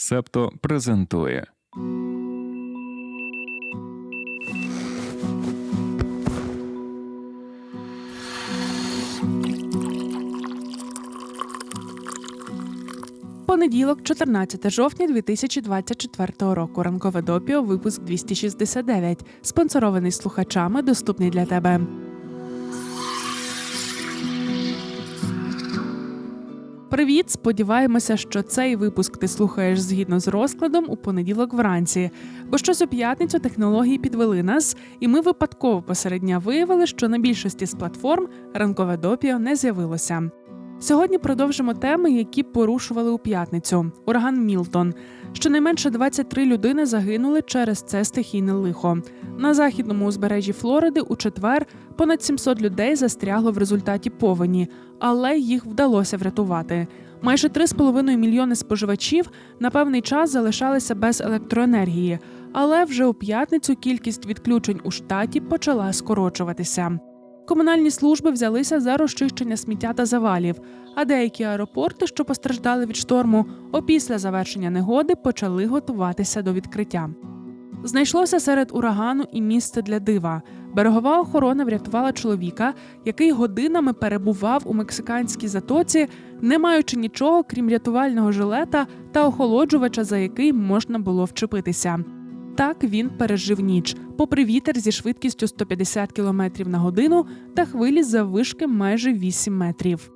Септо презентує. Понеділок, 14 жовтня 2024 року. Ранкове допіо, випуск 269. Спонсорований слухачами, доступний для тебе. Привіт! Сподіваємося, що цей випуск ти слухаєш згідно з розкладом у понеділок вранці. Бо щось у п'ятницю технології підвели нас, і ми випадково посередня виявили, що на більшості з платформ ранкове допіо не з'явилося. Сьогодні продовжимо теми, які порушували у п'ятницю. Ураган Мілтон. Щонайменше 23 людини загинули через це стихійне лихо. На західному узбережжі Флориди у четвер понад 700 людей застрягло в результаті повені, але їх вдалося врятувати. Майже 3,5 мільйони споживачів на певний час залишалися без електроенергії, але вже у п'ятницю кількість відключень у штаті почала скорочуватися. Комунальні служби взялися за розчищення сміття та завалів, а деякі аеропорти, що постраждали від шторму, опісля завершення негоди почали готуватися до відкриття. Знайшлося серед урагану і місце для дива. Берегова охорона врятувала чоловіка, який годинами перебував у мексиканській затоці, не маючи нічого, крім рятувального жилета та охолоджувача, за який можна було вчепитися. Так він пережив ніч, попри вітер зі швидкістю 150 км на годину та хвилі заввишки майже 8 метрів.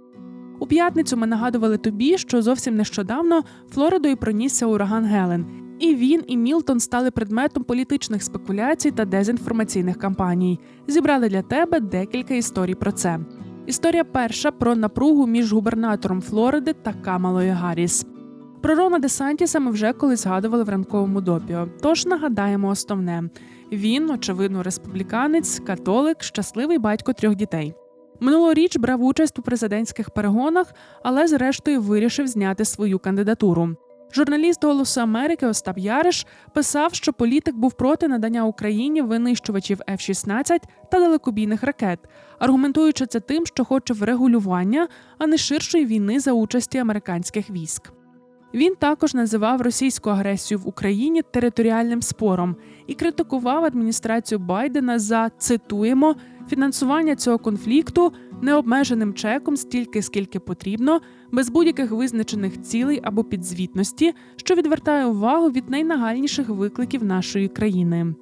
У п'ятницю ми нагадували тобі, що зовсім нещодавно Флоридою пронісся ураган Гелен, і він і Мілтон стали предметом політичних спекуляцій та дезінформаційних кампаній. Зібрали для тебе декілька історій про це. Історія перша про напругу між губернатором Флориди та Камалою Гарріс. Про Рона Де Сантіса ми вже колись згадували в ранковому допіо. Тож нагадаємо основне: він, очевидно, республіканець, католик, щасливий батько трьох дітей. Минулоріч брав участь у президентських перегонах, але зрештою вирішив зняти свою кандидатуру. Журналіст Голосу Америки Остап Яриш писав, що політик був проти надання Україні винищувачів F-16 та далекобійних ракет, аргументуючи це тим, що хоче врегулювання, а не ширшої війни за участі американських військ. Він також називав російську агресію в Україні територіальним спором і критикував адміністрацію Байдена за цитуємо фінансування цього конфлікту необмеженим чеком стільки, скільки потрібно, без будь-яких визначених цілей або підзвітності, що відвертає увагу від найнагальніших викликів нашої країни.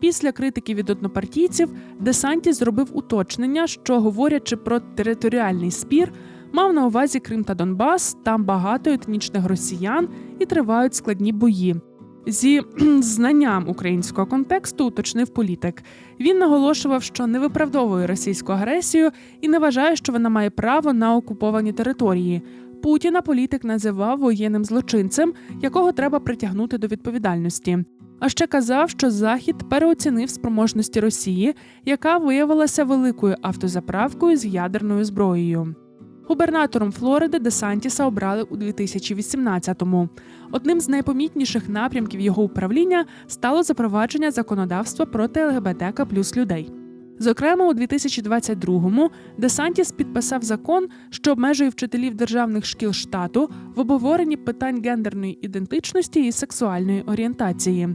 Після критики від однопартійців Десанті зробив уточнення, що, говорячи про територіальний спір, мав на увазі Крим та Донбас, там багато етнічних росіян і тривають складні бої. Зі знанням українського контексту уточнив політик. Він наголошував, що не виправдовує російську агресію і не вважає, що вона має право на окуповані території. Путіна політик називав воєнним злочинцем, якого треба притягнути до відповідальності. А ще казав, що Захід переоцінив спроможності Росії, яка виявилася великою автозаправкою з ядерною зброєю. Губернатором Флориди Десантіса обрали у 2018-му. Одним з найпомітніших напрямків його управління стало запровадження законодавства проти ЛГБТК плюс людей. Зокрема, у 2022-му Десантіс підписав закон, що обмежує вчителів державних шкіл штату в обговоренні питань гендерної ідентичності і сексуальної орієнтації.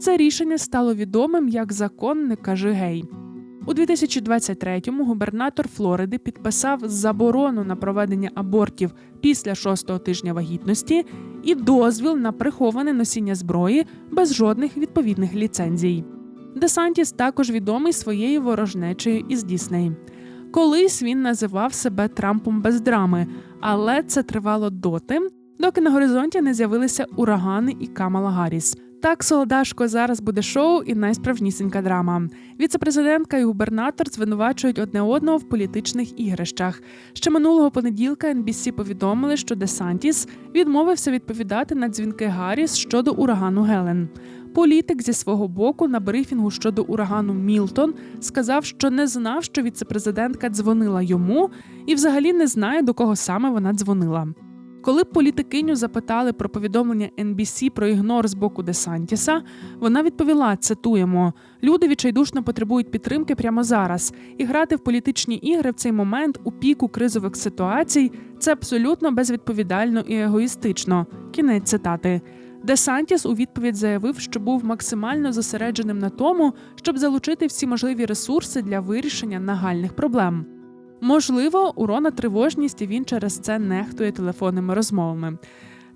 Це рішення стало відомим як закон не кажи гей. У 2023-му губернатор Флориди підписав заборону на проведення абортів після шостого тижня вагітності і дозвіл на приховане носіння зброї без жодних відповідних ліцензій. Десантіс також відомий своєю ворожнечею із Дісней. Колись він називав себе Трампом без драми, але це тривало доти, доки на горизонті не з'явилися урагани і Камала Гарріс. Так, солодашко, зараз буде шоу і найсправжнісінька драма. Віцепрезидентка і губернатор звинувачують одне одного в політичних ігрищах. Ще минулого понеділка NBC повідомили, що Десантіс відмовився відповідати на дзвінки Гарріс щодо урагану Гелен. Політик зі свого боку на брифінгу щодо урагану Мілтон сказав, що не знав, що віцепрезидентка дзвонила йому, і взагалі не знає, до кого саме вона дзвонила. Коли політикиню запитали про повідомлення NBC про ігнор з боку Десантіса, вона відповіла: цитуємо: люди відчайдушно потребують підтримки прямо зараз, і грати в політичні ігри в цей момент у піку кризових ситуацій це абсолютно безвідповідально і егоїстично. Кінець цитати. Десантіс у відповідь заявив, що був максимально зосередженим на тому, щоб залучити всі можливі ресурси для вирішення нагальних проблем. Можливо, у Рона тривожність і він через це нехтує телефонними розмовами.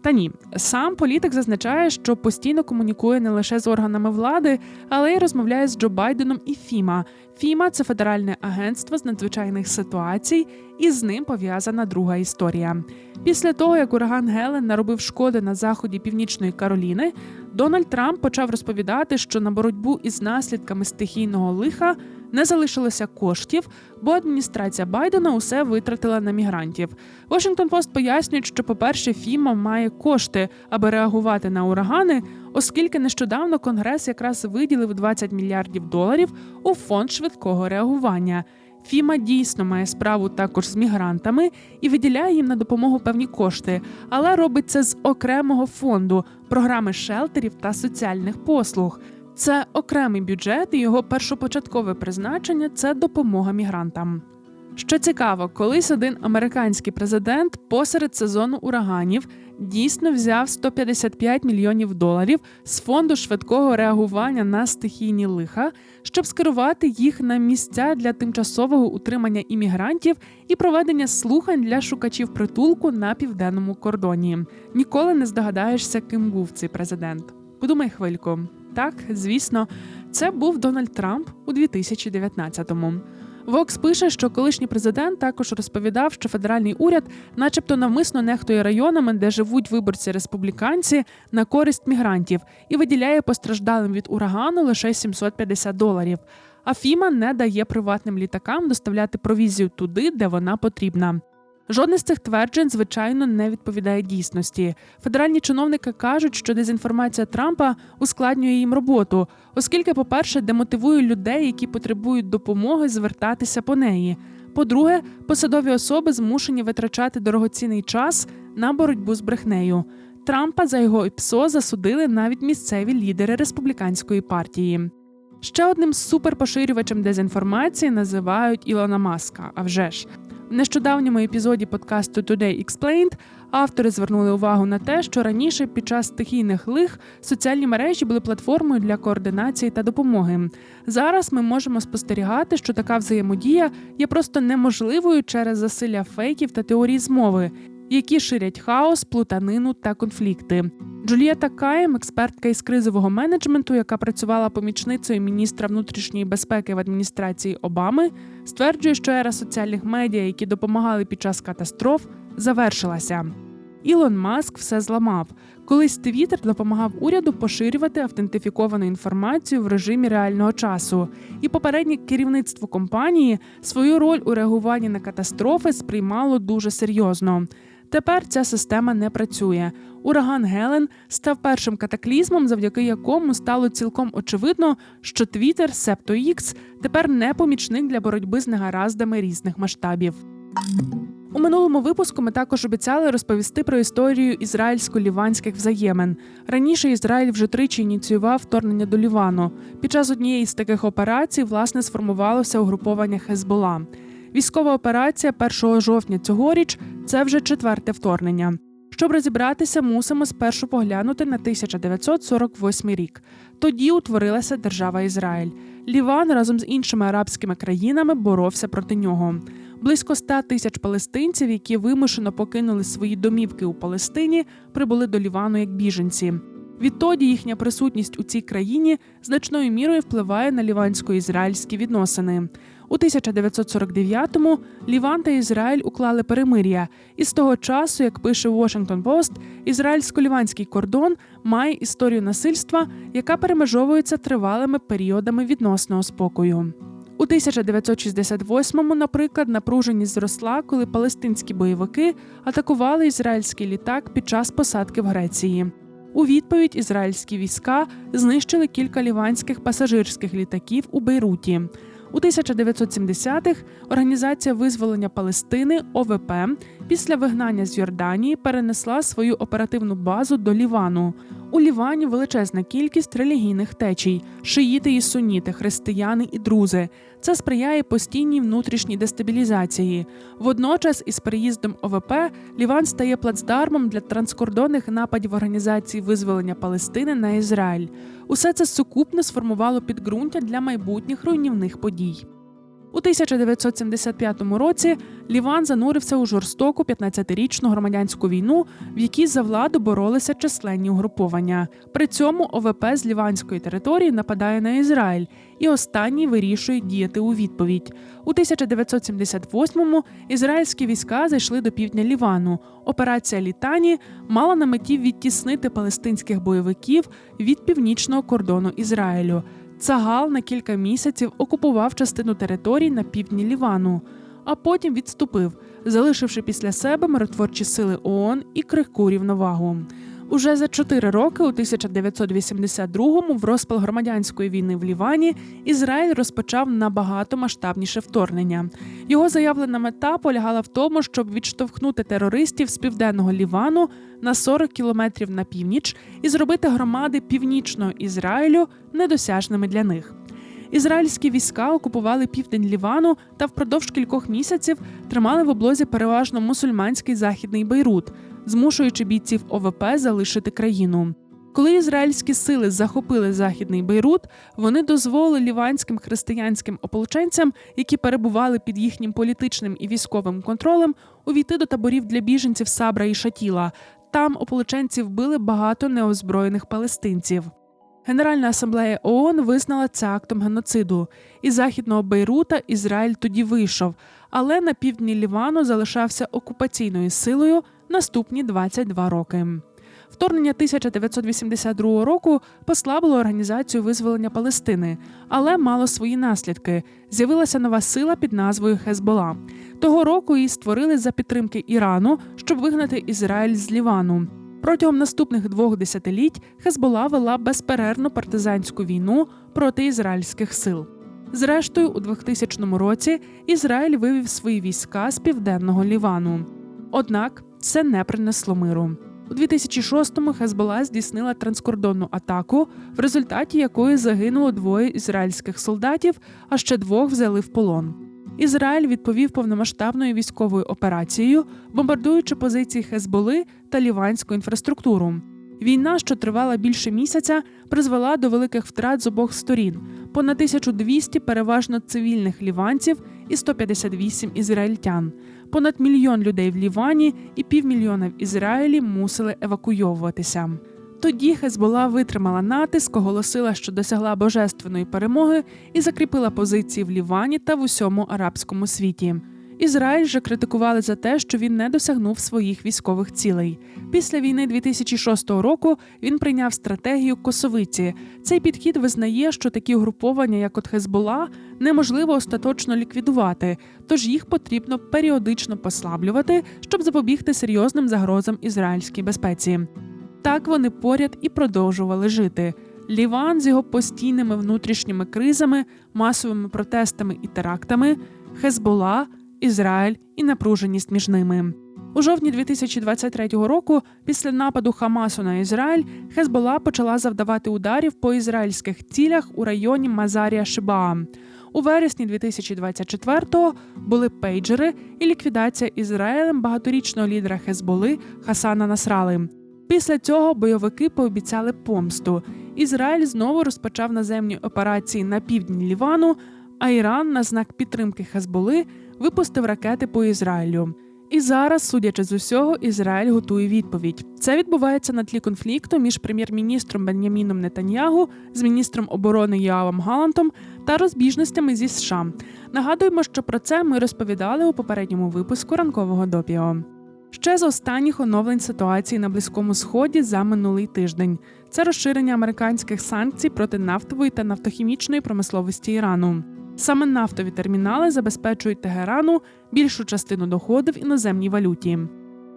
Та ні, сам політик зазначає, що постійно комунікує не лише з органами влади, але й розмовляє з Джо Байденом і Фіма. Фіма це федеральне агентство з надзвичайних ситуацій, і з ним пов'язана друга історія. Після того, як ураган Гелен наробив шкоди на заході Північної Кароліни, Дональд Трамп почав розповідати, що на боротьбу із наслідками стихійного лиха не залишилося коштів, бо адміністрація Байдена усе витратила на мігрантів. Washington Post пояснює, що, по-перше, ФІМА має кошти, аби реагувати на урагани, оскільки нещодавно Конгрес якраз виділив 20 мільярдів доларів у фонд швидкого реагування. Фіма дійсно має справу також з мігрантами і виділяє їм на допомогу певні кошти, але робить це з окремого фонду програми шелтерів та соціальних послуг. Це окремий бюджет, і його першопочаткове призначення це допомога мігрантам. Що цікаво, колись один американський президент посеред сезону ураганів дійсно взяв 155 мільйонів доларів з фонду швидкого реагування на стихійні лиха, щоб скерувати їх на місця для тимчасового утримання іммігрантів і проведення слухань для шукачів притулку на південному кордоні. Ніколи не здогадаєшся, ким був цей президент. Подумай хвильку. Так, звісно, це був Дональд Трамп у 2019-му. Вокс пише, що колишній президент також розповідав, що федеральний уряд, начебто, навмисно нехтує районами, де живуть виборці республіканці, на користь мігрантів і виділяє постраждалим від урагану лише 750 доларів. А Фіма не дає приватним літакам доставляти провізію туди, де вона потрібна. Жодне з цих тверджень, звичайно, не відповідає дійсності. Федеральні чиновники кажуть, що дезінформація Трампа ускладнює їм роботу, оскільки, по-перше, демотивує людей, які потребують допомоги, звертатися по неї. По-друге, посадові особи змушені витрачати дорогоцінний час на боротьбу з брехнею. Трампа за його ІПСО засудили навіть місцеві лідери республіканської партії. Ще одним суперпоширювачем дезінформації називають Ілона Маска. А вже ж. В нещодавньому епізоді подкасту Today Explained автори звернули увагу на те, що раніше під час стихійних лих соціальні мережі були платформою для координації та допомоги. Зараз ми можемо спостерігати, що така взаємодія є просто неможливою через засилля фейків та теорій змови, які ширять хаос, плутанину та конфлікти. Джулієта Каєм, експертка із кризового менеджменту, яка працювала помічницею міністра внутрішньої безпеки в адміністрації Обами, стверджує, що ера соціальних медіа, які допомагали під час катастроф, завершилася. Ілон Маск все зламав. Колись Твіттер допомагав уряду поширювати автентифіковану інформацію в режимі реального часу, і попереднє керівництво компанії свою роль у реагуванні на катастрофи сприймало дуже серйозно. Тепер ця система не працює. Ураган Гелен став першим катаклізмом, завдяки якому стало цілком очевидно, що Twitter, себто X, тепер не помічник для боротьби з негараздами різних масштабів. У минулому випуску ми також обіцяли розповісти про історію ізраїльсько-ліванських взаємин. Раніше Ізраїль вже тричі ініціював вторгнення до Лівану. Під час однієї з таких операцій власне сформувалося угруповання Хезбола. Військова операція 1 жовтня цьогоріч це вже четверте вторгнення. Щоб розібратися, мусимо спершу поглянути на 1948 рік. Тоді утворилася держава Ізраїль. Ліван разом з іншими арабськими країнами боровся проти нього. Близько 100 тисяч палестинців, які вимушено покинули свої домівки у Палестині, прибули до Лівану як біженці. Відтоді їхня присутність у цій країні значною мірою впливає на лівансько-ізраїльські відносини. У 1949-му Ліван та Ізраїль уклали перемир'я, і з того часу, як пише Washington Post, ізраїльсько-ліванський кордон має історію насильства, яка перемежовується тривалими періодами відносного спокою. У 1968-му, наприклад, напруженість зросла, коли палестинські бойовики атакували ізраїльський літак під час посадки в Греції. У відповідь ізраїльські війська знищили кілька ліванських пасажирських літаків у Бейруті. У 1970-х Організація визволення Палестини ОВП після вигнання з Йорданії перенесла свою оперативну базу до Лівану. У Лівані величезна кількість релігійних течій: шиїти і суніти, християни і друзи. Це сприяє постійній внутрішній дестабілізації. Водночас, із переїздом ОВП Ліван стає плацдармом для транскордонних нападів Організації визволення Палестини на Ізраїль. Усе це сукупно сформувало підґрунтя для майбутніх руйнівних подій. У 1975 році Ліван занурився у жорстоку 15-річну громадянську війну, в якій за владу боролися численні угруповання. При цьому ОВП з ліванської території нападає на Ізраїль, і останній вирішує діяти у відповідь. У 1978-му ізраїльські війська зайшли до півдня Лівану. Операція Літані мала на меті відтіснити палестинських бойовиків від північного кордону Ізраїлю. Цагал на кілька місяців окупував частину територій на півдні Лівану, а потім відступив, залишивши після себе миротворчі сили ООН і крихку рівновагу. Уже за чотири роки, у 1982-му, в розпал громадянської війни в Лівані, Ізраїль розпочав набагато масштабніше вторгнення. Його заявлена мета полягала в тому, щоб відштовхнути терористів з південного Лівану на 40 кілометрів на північ і зробити громади північного Ізраїлю недосяжними для них. Ізраїльські війська окупували південь Лівану та впродовж кількох місяців тримали в облозі переважно мусульманський західний Бейрут, змушуючи бійців ОВП залишити країну. Коли ізраїльські сили захопили західний Бейрут, вони дозволили ліванським християнським ополченцям, які перебували під їхнім політичним і військовим контролем, увійти до таборів для біженців Сабра і Шатіла. Там ополченці вбили багато неозброєних палестинців. Генеральна асамблея ООН визнала це актом геноциду. Із західного Бейрута Ізраїль тоді вийшов, але на півдні Лівану залишався окупаційною силою наступні 22 роки. Вторгнення 1982 року послабило організацію визволення Палестини, але мало свої наслідки. З'явилася нова сила під назвою Хезбола. Того року її створили за підтримки Ірану, щоб вигнати Ізраїль з Лівану. Протягом наступних двох десятиліть Хезбола вела безперервну партизанську війну проти ізраїльських сил. Зрештою, у 2000 році Ізраїль вивів свої війська з південного Лівану. Однак це не принесло миру. У 2006-му Хезбола здійснила транскордонну атаку, в результаті якої загинуло двоє ізраїльських солдатів, а ще двох взяли в полон. Ізраїль відповів повномасштабною військовою операцією, бомбардуючи позиції Хезболи та ліванську інфраструктуру. Війна, що тривала більше місяця, призвела до великих втрат з обох сторін: понад 1200 переважно цивільних ліванців і 158 ізраїльтян. Понад мільйон людей в Лівані і півмільйона в Ізраїлі мусили евакуйовуватися. Тоді Хезбола витримала натиск, оголосила, що досягла божественної перемоги і закріпила позиції в Лівані та в усьому арабському світі. Ізраїль же критикували за те, що він не досягнув своїх військових цілей. Після війни 2006 року він прийняв стратегію косовиці. Цей підхід визнає, що такі угруповання, як от Хезбола, неможливо остаточно ліквідувати, тож їх потрібно періодично послаблювати, щоб запобігти серйозним загрозам ізраїльській безпеці. Так вони поряд і продовжували жити. Ліван з його постійними внутрішніми кризами, масовими протестами і терактами, Хезбола, Ізраїль і напруженість між ними. У жовтні 2023 року, після нападу Хамасу на Ізраїль, Хезбола почала завдавати ударів по ізраїльських цілях у районі Мазарія Шибаа. У вересні 2024-го були пейджери і ліквідація Ізраїлем багаторічного лідера Хезболи Хасана Насрали. Після цього бойовики пообіцяли помсту. Ізраїль знову розпочав наземні операції на півдні Лівану, а Іран на знак підтримки Хезболи випустив ракети по Ізраїлю. І зараз, судячи з усього, Ізраїль готує відповідь. Це відбувається на тлі конфлікту між прем'єр-міністром Беняміном Нетаньягу з міністром оборони Йоавом Галантом та розбіжностями зі США. Нагадуємо, що про це ми розповідали у попередньому випуску ранкового допіо. Ще з останніх оновлень ситуації на Близькому Сході за минулий тиждень. Це розширення американських санкцій проти нафтової та нафтохімічної промисловості Ірану. Саме нафтові термінали забезпечують Тегерану більшу частину доходів в іноземній валюті.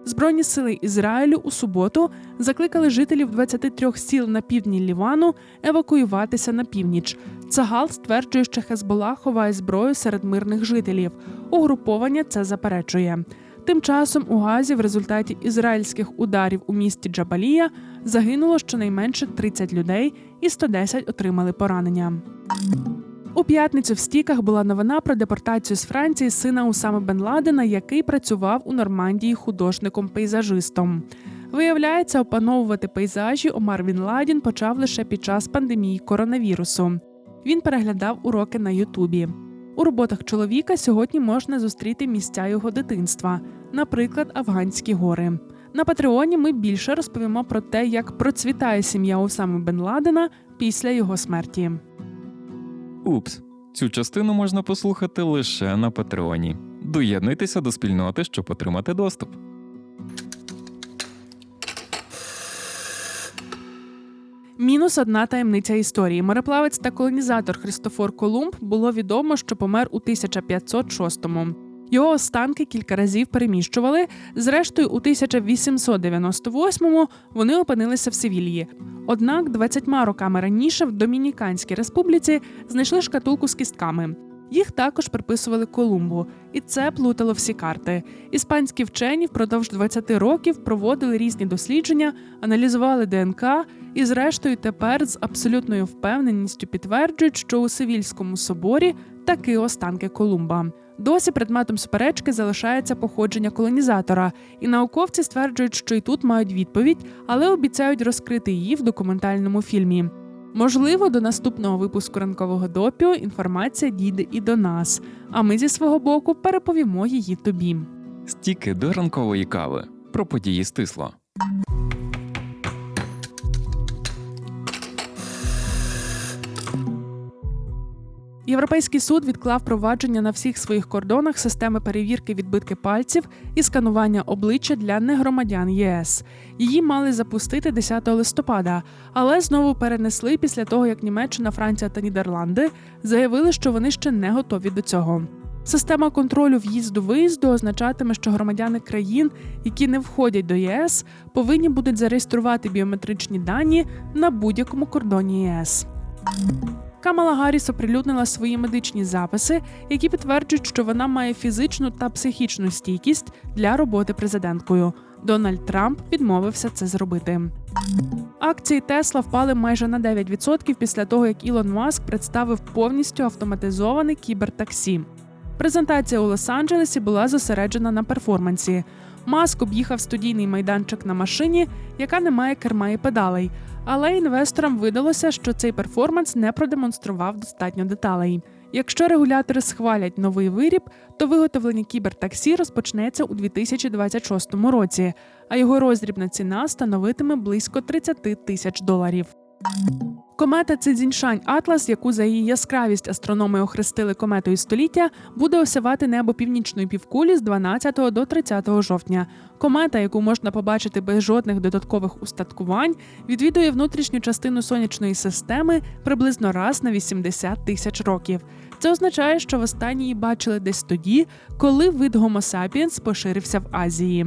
Збройні сили Ізраїлю у суботу закликали жителів 23 сіл на півдні Лівану евакуюватися на північ. Цагал стверджує, що Хезбола ховає зброю серед мирних жителів. Угруповання це заперечує. Тим часом у Газі в результаті ізраїльських ударів у місті Джабалія загинуло щонайменше 30 людей і 110 отримали поранення. У п'ятницю в стіках була новина про депортацію з Франції сина Усами Бен Ладена, який працював у Нормандії художником-пейзажистом. Виявляється, опановувати пейзажі Омар Він Ладін почав лише під час пандемії коронавірусу. Він переглядав уроки на Ютубі. У роботах чоловіка сьогодні можна зустріти місця його дитинства, наприклад, Афганські гори. На Патреоні ми більше розповімо про те, як процвітає сім'я Усами Бен Ладена після його смерті. Упс. Цю частину можна послухати лише на Патреоні. Доєднуйтеся до спільноти, щоб отримати доступ. Мінус одна таємниця історії. Мореплавець та колонізатор Христофор Колумб було відомо, що помер у 1506-му. Його останки кілька разів переміщували. Зрештою, у 1898-му вони опинилися в Севільї. Однак 20 роками раніше в Домініканській республіці знайшли шкатулку з кістками. Їх також приписували Колумбу, і це плутало всі карти. Іспанські вчені впродовж 20 років проводили різні дослідження, аналізували ДНК і, зрештою, тепер з абсолютною впевненістю підтверджують, що у Севільському соборі таки останки Колумба. Досі предметом суперечки залишається походження колонізатора, і науковці стверджують, що і тут мають відповідь, але обіцяють розкрити її в документальному фільмі. Можливо, до наступного випуску ранкового допіо інформація дійде і до нас, а ми зі свого боку переповімо її тобі. Стіки до ранкової кави про події стисло. Європейський суд відклав провадження на всіх своїх кордонах системи перевірки відбитки пальців і сканування обличчя для негромадян ЄС. Її мали запустити 10 листопада, але знову перенесли після того, як Німеччина, Франція та Нідерланди заявили, що вони ще не готові до цього. Система контролю в'їзду-виїзду означатиме, що громадяни країн, які не входять до ЄС, повинні будуть зареєструвати біометричні дані на будь-якому кордоні ЄС. Камала Гарріс оприлюднила свої медичні записи, які підтверджують, що вона має фізичну та психічну стійкість для роботи президенткою. Дональд Трамп відмовився це зробити. Акції Тесла впали майже на 9% після того, як Ілон Маск представив повністю автоматизоване кібертаксі. Презентація у Лос-Анджелесі була зосереджена на перформансі. Маск об'їхав студійний майданчик на машині, яка не має керма і педалей. Але інвесторам видалося, що цей перформанс не продемонстрував достатньо деталей. Якщо регулятори схвалять новий виріб, то виготовлення кібертаксі розпочнеться у 2026 році, а його роздрібна ціна становитиме близько 30 тисяч доларів. Комета Цзіньшань Атлас, яку за її яскравість астрономи охрестили кометою століття, буде осявати небо північної півкулі з 12 до 30 жовтня. Комета, яку можна побачити без жодних додаткових устаткувань, відвідує внутрішню частину сонячної системи приблизно раз на 80 тисяч років. Це означає, що востаннє її бачили десь тоді, коли вид Homo sapiens поширився в Азії.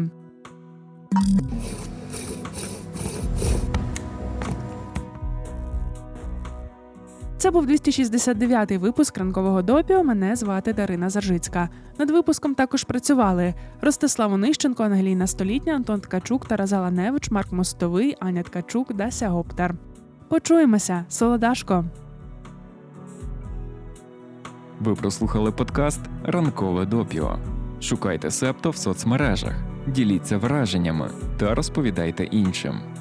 Це був 269-й випуск ранкового допіо. Мене звати Дарина Заржицька. Над випуском також працювали Ростислав Онищенко, Ангеліна Столітня, Антон Ткачук, Тарас Галаневич, Марк Мостовий, Аня Ткачук, Дася Гоптер. Почуємося, солодашко. Ви прослухали подкаст Ранкове допіо. Шукайте септо в соцмережах, діліться враженнями та розповідайте іншим.